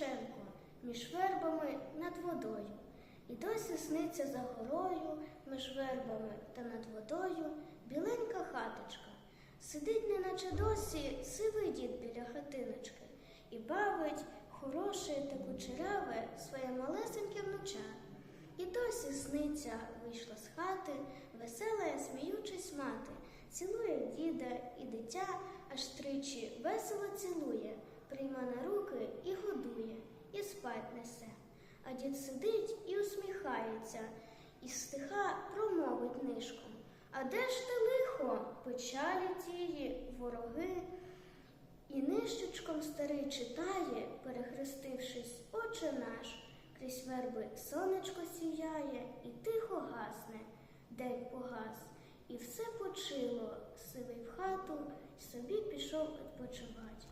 Шевченко між вербами над водою. І досі сниться за горою, між вербами та над водою біленька хаточка. Сидить, неначе досі, сивий дід біля хатиночки і бавить хороше та кучеряве своє малесеньке внуча. І досі сниться, вийшла з хати, весела, сміючись мати, цілує діда і дитя, аж тричі весело цілує, А дід сидить і усміхається, і стиха промовить нишком. А де ж те лихо, печалі тії, вороги? І нищечком старий читає, перехрестившись, Отче наш, крізь верби сонечко сіяє, і тихо гасне, день погас, і все почило, сивий в хату, й собі пішов відпочивать.